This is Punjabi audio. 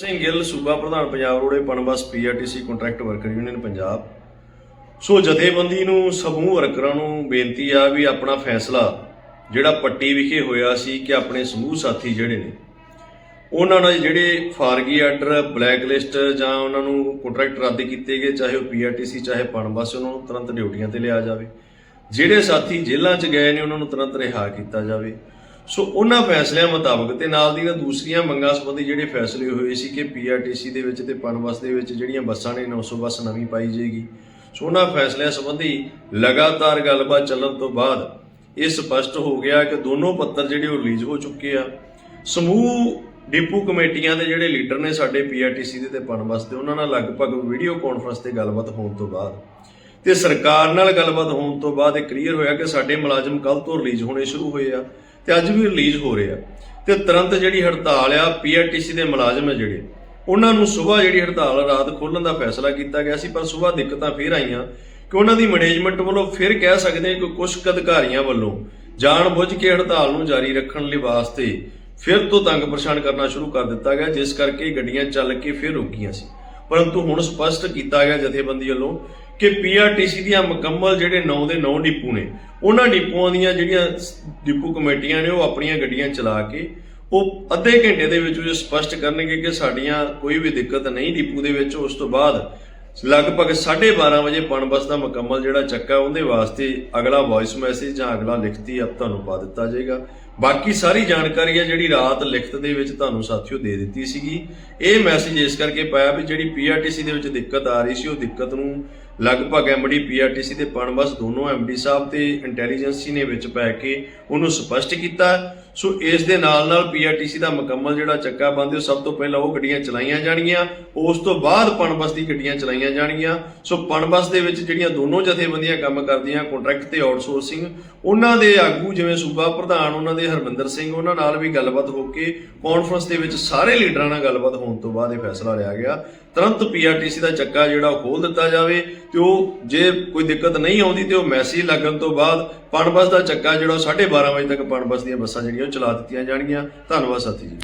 ਸਿੰਘ ਗਿੱਲ, ਸੂਬਾ ਪ੍ਰਧਾਨ Punjab roadways PUNBUS PRTC, contract worker union, Punjab. So ਜਥੇਬੰਦੀ ਨੂੰ, ਸਮੂਹ ਵਰਕਰਾਂ ਨੂੰ ਬੇਨਤੀ ਆ ਵੀ ਆਪਣਾ ਫੈਸਲਾ ਜਿਹੜਾ ਪੱਟੀ ਵਿਖੇ ਹੋਇਆ ਸੀ ਕਿ ਆਪਣੇ ਸਮੂਹ ਸਾਥੀ ਜਿਹੜੇ ਨੇ, ਉਹਨਾਂ ਨਾਲ ਜਿਹੜੇ ਫਾਰਗੀ ਆਰਡਰ ਬਲੈਕ ਲਿਸਟ ਜਾਂ ਉਹਨਾਂ ਨੂੰ ਕੰਟਰੈਕਟ ਰੱਦ ਕੀਤੇ ਗਏ, ਚਾਹੇ ਉਹ ਪੀਆਰਟੀਸੀ, ਚਾਹੇ ਪਨਬਸ ਉਹਨਾਂ ਨੂੰ ਤੁਰੰਤ ਡਿਊਟੀਆਂ ਤੇ ਲਿਆ ਜਾਵੇ। ਜਿਹੜੇ ਸਾਥੀ ਜੇਲ੍ਹਾਂ 'ਚ ਗਏ ਨੇ, ਉਹਨਾਂ ਨੂੰ ਤੁਰੰਤ ਰਿਹਾ ਕੀਤਾ ਜਾਵੇ। ਸੋ ਉਹਨਾਂ ਫੈਸਲਿਆਂ ਮੁਤਾਬਕ ਤੇ ਨਾਲ ਦੀ ਦੀਆਂ ਦੂਸਰੀਆਂ ਮੰਗਾਂ ਸੰਬੰਧੀ ਜਿਹੜੇ ਫੈਸਲੇ ਹੋਏ ਸੀ ਕਿ ਪੀਆਰਟੀਸੀ ਦੇ ਵਿੱਚ ਤੇ ਪਨਬਸ ਦੇ ਵਿੱਚ ਜਿਹੜੀਆਂ ਬੱਸਾਂ ਨੇ 900 ਬੱਸ ਨਵੀਂ ਪਾਈ ਜਾਏਗੀ। ਸੋ ਉਹਨਾਂ ਫੈਸਲਿਆਂ ਸੰਬੰਧੀ ਲਗਾਤਾਰ ਗੱਲਬਾਤ ਚੱਲਣ ਤੋਂ ਬਾਅਦ ਇਹ ਸਪਸ਼ਟ ਹੋ ਗਿਆ ਕਿ ਦੋਨੋਂ ਪੱਤਰ ਜਿਹੜੇ ਉਹ ਰਿਲੀਜ਼ ਹੋ ਚੁੱਕੇ ਆ। ਸਮੂਹ ਡਿਪੂ ਕਮੇਟੀਆਂ ਦੇ ਜਿਹੜੇ ਲੀਡਰ ਨੇ ਸਾਡੇ ਪੀਆਰਟੀਸੀ ਦੇ ਤੇ ਪਨਬਸ ਦੇ, ਉਹਨਾਂ ਨਾਲ ਲਗਭਗ ਵੀਡੀਓ ਕਾਨਫਰੰਸ ਤੇ ਗੱਲਬਾਤ ਹੋਣ ਤੋਂ ਬਾਅਦ। ਤੇ ਸਰਕਾਰ ਨਾਲ ਗੱਲਬਾਤ ਹੋਣ ਤੋਂ ਬਾਅਦ ਇਹ ਕਲੀਅਰ ਹੋਇਆ ਕਿ ਸਾਡੇ ਮੁਲਾਜ਼ਮ ਕੱਲ ਤੋਂ ਰਿਲੀਜ਼ ਹੋਣੇ ਸ਼ੁਰੂ ਹੋਏ ਆ। ਤੇ ਅੱਜ ਵੀ ਰਿਲੀਜ਼ ਹੋ ਰਹੇ। ਆ ਤੇ ਤੁਰੰਤ ਜਿਹੜੀ ਹੜਤਾਲ ਆ ਪੀਆਰਟੀਸੀ ਦੇ ਮੁਲਾਜ਼ਮ ਆ ਜਿਹੜੇ, ਉਹਨਾਂ ਨੂੰ ਸਵੇਰ ਜਿਹੜੀ ਹੜਤਾਲ ਰਾਤ ਖੋਲਣ ਦਾ ਫੈਸਲਾ ਕੀਤਾ ਗਿਆ ਸੀ, ਪਰ ਸਵੇਰ ਦਿੱਕਤਾਂ ਫੇਰ ਆਈਆਂ ਕਿ ਉਹਨਾਂ ਦੀ ਮੈਨੇਜਮੈਂਟ ਵੱਲੋਂ ਫਿਰ ਕਹਿ ਸਕਦੇ ਹਾਂ ਕਿ ਕੁਝ ਅਧਿਕਾਰੀਆਂ ਵੱਲੋਂ ਜਾਣ ਬੁੱਝ ਕੇ ਹੜਤਾਲ ਨੂੰ ਜਾਰੀ ਰੱਖਣ ਲਈ ਵਾਸਤੇ ਫਿਰ ਤੋਂ ਤੰਗ ਪਰੇਸ਼ਾਨ ਕਰਨਾ ਸ਼ੁਰੂ ਕਰ ਦਿੱਤਾ ਗਿਆ, ਜਿਸ ਕਰਕੇ ਗੱਡੀਆਂ ਚੱਲ ਕੇ ਫਿਰ ਰੁਕੀਆਂ ਸੀ। ਪਰੰਤੂ ਹੁਣ ਸਪਸ਼ਟ ਕੀਤਾ ਗਿਆ ਜਥੇਬੰਦੀ ਵੱਲੋਂ ਕਿ ਪੀਆਰਟੀਸੀ ਦੀਆਂ ਮੁਕੰਮਲ ਜਿਹੜੇ 9 ਦੇ 9 ਡਿਪੂ ਨੇ, ਉਹਨਾਂ ਡਿਪੂਆਂ ਦੀਆਂ ਜਿਹੜੀਆਂ ਡਿਪੂ ਕਮੇਟੀਆਂ ਨੇ, ਉਹ ਆਪਣੀਆਂ ਗੱਡੀਆਂ ਚਲਾ ਕੇ, ਉਹ ਅੱਧੇ ਘੰਟੇ ਦੇ ਵਿੱਚ ਉਹ ਸਪਸ਼ਟ ਕਰਨਗੇ ਕਿ ਸਾਡੀਆਂ ਕੋਈ ਵੀ ਦਿੱਕਤ ਨਹੀਂ ਡਿਪੂ ਦੇ ਵਿੱਚ। ਉਸ ਤੋਂ ਬਾਅਦ ਲਗਭਗ 12:30 ਵਜੇ ਪਨਬਸ ਦਾ ਮੁਕੰਮਲ ਜਿਹੜਾ ਚੱਕਾ, ਉਹਦੇ ਵਾਸਤੇ ਅਗਲਾ ਵੌਇਸ ਮੈਸੇਜ ਜਾਂ ਅਗਲਾ ਲਿਖਤੀ ਆਪ ਤੁਹਾਨੂੰ ਪਾ ਦਿੱਤਾ ਜਾਏਗਾ। ਬਾਕੀ ਸਾਰੀ ਜਾਣਕਾਰੀ ਹੈ ਜਿਹੜੀ ਰਾਤ ਲਿਖਤ ਦੇ ਵਿੱਚ ਤੁਹਾਨੂੰ ਸਾਥੀਓ ਦੇ ਦਿੱਤੀ ਸੀਗੀ। ਇਹ ਮੈਸੇਜ ਇਸ ਕਰਕੇ ਪਾਇਆ ਵੀ ਜਿਹੜੀ ਪੀਆਰਟੀਸੀ ਦੇ ਵਿੱਚ ਦਿੱਕਤ ਆ ਰਹੀ ਸੀ, ਉਹ ਦਿੱਕਤ ਨੂੰ ਲਗਭਗ ਐਮਡੀ ਪੀਆਰਟੀਸੀ ਤੇ ਪਨਬਸ ਦੋਨੋਂ ਐਮਡੀ ਸਾਹਿਬ ਤੇ ਇੰਟੈਲੀਜੈਂਸੀ ਨੇ ਵਿੱਚ ਪੈ ਕੇ ਉਹਨੂੰ ਸਪਸ਼ਟ ਕੀਤਾ। ਸੋ ਇਸ ਦੇ ਨਾਲ ਨਾਲ ਪੀਆਰਟੀਸੀ ਦਾ ਮੁਕੰਮਲ ਜਿਹੜਾ ਚੱਕਾ ਬੰਦ ਉਹ ਸਭ ਤੋਂ ਪਹਿਲਾਂ ਉਹ ਗੱਡੀਆਂ ਚਲਾਈਆਂ ਜਾਣਗੀਆਂ। ਉਸ ਤੋਂ ਬਾਅਦ ਪਨਬਸ ਦੀ ਗੱਡੀਆਂ ਚਲਾਈਆਂ ਜਾਣਗੀਆਂ। ਸੋ ਪਣਬਸ ਦੇ ਵਿੱਚ ਜਿਹੜੀਆਂ ਦੋਨੋਂ ਜਥੇਬੰਦੀਆਂ ਕੰਮ ਕਰਦੀਆਂ ਕੰਟਰੈਕਟ ਤੇ ਆਊਟਸੋਰਸਿੰਗ ਉਹਨਾਂ ਦੇ ਆਗੂ ਜਿਵੇਂ ਸੂਬਾ ਪ੍ਰਧਾਨ, ਉਹਨਾਂ ਦੇ ਹਰਮਿੰਦਰ ਸਿੰਘ, ਉਹਨਾਂ ਨਾਲ ਵੀ ਗੱਲਬਾਤ ਹੋ ਕੇ ਕਾਨਫਰੰਸ ਦੇ ਵਿੱਚ ਸਾਰੇ ਲੀਡਰਾਂ ਨਾਲ ਗੱਲਬਾਤ ਹੋਣ ਤੋਂ ਬਾਅਦ ਇਹ ਫੈਸਲਾ ਲਿਆ ਗਿਆ। ਤੁਰੰਤ ਪੀਆਰਟੀਸੀ ਦਾ ਚੱਕਾ ਜਿਹੜਾ ਖੋਲ ਦਿੱਤਾ ਜਾਵੇ ਤੇ ਉਹ ਜੇ ਕੋਈ ਦਿੱਕਤ ਨਹੀਂ ਆਉਂਦੀ ਤੇ ਉਹ ਮੈਸੇਜ ਲੱਗਣ ਤੋਂ ਬਾਅਦ ਪਨਬਸ ਦਾ ਚੱਕਾ ਜਿਹੜਾ ਉਹ 12:30 ਵਜੇ ਤੱਕ ਪਨਬਸ ਦੀਆਂ ਬੱਸਾਂ ਜਿਹੜੀਆਂ ਉਹ ਚਲਾ ਦਿੱਤੀਆਂ ਜਾਣਗੀਆਂ। ਧੰਨਵਾਦ ਸਾਥੀ ਜੀ।